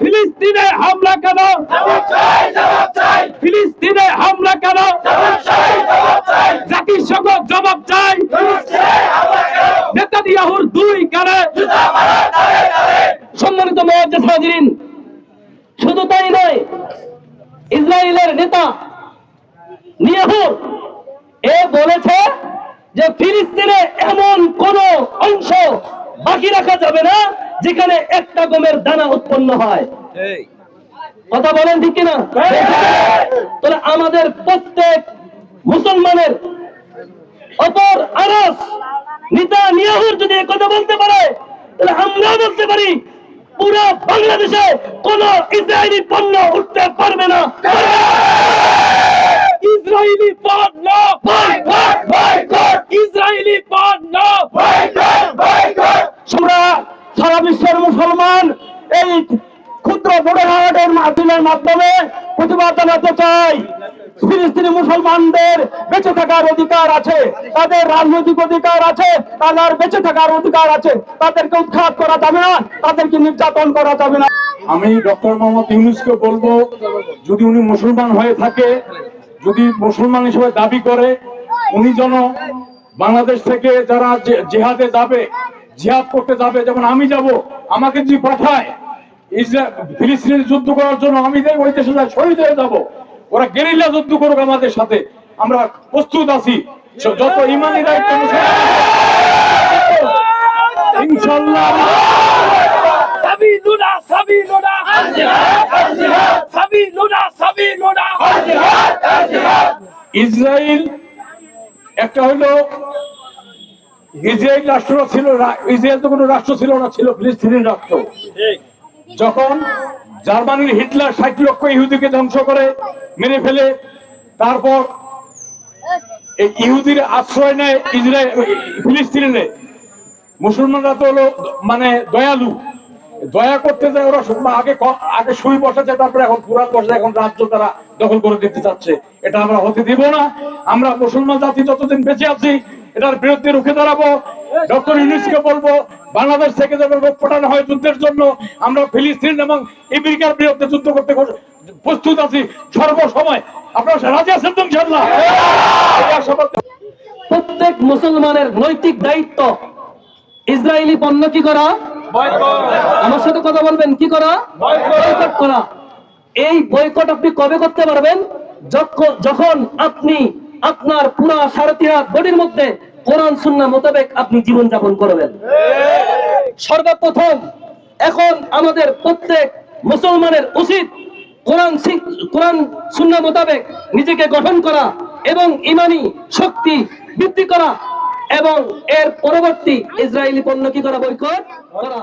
ফিলিস্তিনে হামলা কেন? ফিলিস্তিনে হামলা কেন? জাতিসংঘ জবাব চাই। নেতানিয়াহুর দুই কানে। সম্মানিত হাজিরিন, শুধু তাই নয়, ইসরায়েলের নেতা নিয়াহুর, এ বলেছে যে ফিলিস্তিনে এমন কোন অংশ বাকি রাখা যাবে না যেখানে একটা গমের উৎপন্ন হয় কথা বলেন ঠিক কিনা তাহলে আমাদের প্রত্যেক মুসলমানের অপর আরস নিতা নিয়াহুর যদি কথা বলতে পারে তাহলে আমরাও বলতে পারি পুরো বাংলাদেশে কোন ইসরায়েলি পণ্য উঠতে পারবে না ইসরায়েলি পণ্য বয়কট বয়কট ইসরায়েলি পণ্য বয়কট বয়কট আমরা সারা বিশ্বের মুসলমান এই ক্ষুদ্র ভোটার মাধ্যমের মাধ্যমে প্রতিবাদ জানাতে চাই। ফিলিস্তিনি মুসলমানদের বেঁচে থাকার অধিকার আছে, তাদের রাজনৈতিক অধিকার আছে, তাদের বেঁচে থাকার অধিকার আছে। তাদেরকে উৎখাত করা যাবে না, তাদেরকে নির্যাতন করা যাবে না। আমি ডক্টর মোহাম্মদ ইউনুসকে বলব, যদি উনি মুসলমান হয়ে থাকে, যদি মুসলমান হিসেবে দাবি করে, উনি যেন বাংলাদেশ থেকে যারা জেহাদে যাবে, জিহাদ করতে যাবে, যেমন আমি যাব, আমাকে যদি পাঠায় ইসরা- ফিলিস্তিনের যুদ্ধ করার জন্য আমি ওই দেশে যাই শহীদ হয়ে যাব। ওরা গেরিলা যুদ্ধ করুক আমাদের সাথে। আমরা প্রস্তুত আছি। যত ইমানি দায়িত্ব ইনশাল্লাহ সাবিলুনা সাবিলুনা সাবিলুনা সাবিলুনা ইসরায়েল একটা হলো ইসরায়েল রাষ্ট্র ছিল ইসরায়েল তো কোনো রাষ্ট্র ছিল না ছিল ফিলিস্তিনি রাষ্ট্র। যখন জার্মানির হিটলার ষাট লক্ষ ইহুদিকে ধ্বংস করে, মেরে ফেলে, তারপর ইহুদির আশ্রয় নেয় ইসরায়েল, ফিলিস্তিনে। মুসলমানরা তো হলো মানে দয়ালু। দয়া করতে যায় ওরা আগে আগে সুই বসাচ্ছে, তারপরে এখন পুরাত বসে এখন রাজ্য তারা দখল করে দিতে চাচ্ছে। এটা আমরা হতে দিব না। আমরা মুসলমান জাতি যতদিন বেঁচে আছি এটার বিরুদ্ধে রুখে দাঁড়াবো। ডক্টর ইউনুসকে বলব, বাংলাদেশ থেকে যখন লোক পাঠানো হয় যুদ্ধের জন্য, আমরা ফিলিস্তিন এবং আমেরিকার বিরুদ্ধে যুদ্ধ করতে প্রস্তুত আছি। সর্বসময়। আপনারা রাজি আছেন তো ইনশাল্লাহ প্রত্যেক মুসলমানের নৈতিক দায়িত্ব, ইসরায়েলি পণ্য কি করা? আমার সাথে কথা বলবেন, কি করা? বয়কট করা। এই বয়কট আপনি কবে করতে পারবেন? যখন আপনি আপনার পুরা হাত বডির মধ্যে কোরআন, সুন্না মোতাবেক আপনি জীবন যাপন করবেন। সর্বপ্রথম এখন আমাদের প্রত্যেক মুসলমানের উচিত কোরআন কোরআন, সুন্না মোতাবেক নিজেকে গঠন করা এবং ইমানি শক্তি বৃদ্ধি করা এবং এর পরবর্তী ইসরায়েলি পণ্য কি করা, বৈকট করা।